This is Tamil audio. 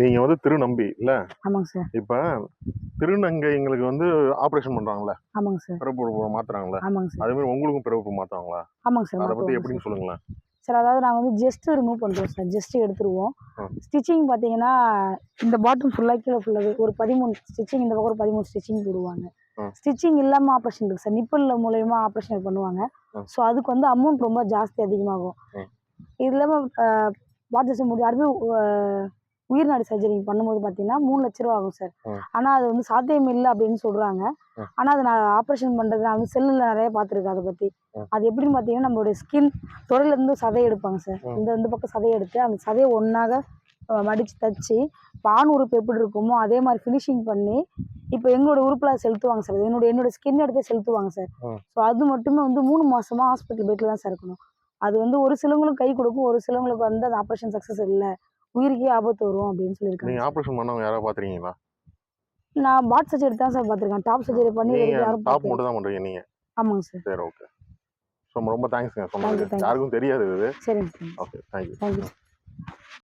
நீங்க வந்து திருநம்பி இல்ல? ஆமாங்க சார். இப்ப திருநங்கைங்களுக்கு வந்து ஆபரேஷன் பண்றாங்கல்ல ஆமாங்க சார். பிறப்பு மாத்துறாங்கல்ல ஆமாங்க சார். அதே மாதிரி உங்களுக்கும் பிறப்பு மாத்தாங்களா ஆமாங்க சார் அதை பத்தி எப்படின்னு சொல்லுங்களேன். சார் அதாவது நாங்கள் வந்து ஜஸ்ட் ரிமூவ் பண்ணுறோம் சார். ஜஸ்ட் எடுத்துருவோம். ஸ்டிச்சிங் பார்த்தீங்கன்னா இந்த பாட்டம் ஃபுல்லாக கீழே ஃபுல்லாகவே ஒரு பதிமூணு ஸ்டிச்சிங் இந்த பக்கம் ஒரு பதிமூணு ஸ்டிச்சிங் போடுவாங்க. ஸ்டிச்சிங் இல்லாமல் ஆப்ரேஷன் இருக்கு சார். நிப்பிள் மூலயமா ஆப்ரேஷன் பண்ணுவாங்க. ஸோ அதுக்கு வந்து அமௌண்ட் ரொம்ப ஜாஸ்தி அதிகமாகும். இது இல்லாமல் பாட்டம் முடியும். அடுத்து உயிர்நாடி சர்ஜரி பண்ணும்போது பார்த்தீங்கன்னா மூணு லட்ச ரூபா ஆகும் சார். ஆனால் அது வந்து சாத்தியம் இல்லை அப்படின்னு சொல்கிறாங்க. ஆனால் அது நான் ஆப்ரேஷன் பண்ணுறது நான் வந்து செல்லில் நிறைய பார்த்துருக்கேன் அதை பற்றி. அது எப்படின்னு பார்த்தீங்கன்னா நம்மளுடைய ஸ்கின் தொடர்லேருந்து சதை எடுப்பாங்க சார். இந்த இந்த பக்கம் சதையை எடுத்து அந்த சதையை ஒன்றாக மடித்து தச்சு ஆண் உறுப்பு எப்படி இருக்குமோ அதே மாதிரி ஃபினிஷிங் பண்ணி இப்போ எங்களோட உறுப்பில் செலுத்துவாங்க சார் என்னோட என்னோட ஸ்கின் எடுத்து செலுத்துவாங்க சார். ஸோ அது மட்டுமே வந்து மூணு மாசமா ஹாஸ்பிட்டல் பெட்டில் தான் சார் இருக்கணும் அது வந்து ஒரு சிலவங்களுக்கு கை கொடுக்கும் ஒரு சிலவங்களுக்கு வந்து அந்த ஆப்ரேஷன் சக்ஸஸ் இல்லை உயிருக்கே ஆபத்து வரும் அப்படின்னு சொல்லியிருக்காங்க நீங்க ஆபரேஷன் பண்ணவங்க யாராவது பாத்துறீங்களா நான் பாட் சர்ஜரி தான் சார் பார்த்துருக்கேன். டாப் சர்ஜரி பண்ணி யாரும் டாப். மட்டும் தான் பண்றீங்க நீங்க? ஆமாங்க சார். சரி ஓகே ஸோ ரொம்ப தேங்க்ஸ்ங்க you. யாருக்கும் தெரியாது இது. சரிங்க சார். Okay thank you thank you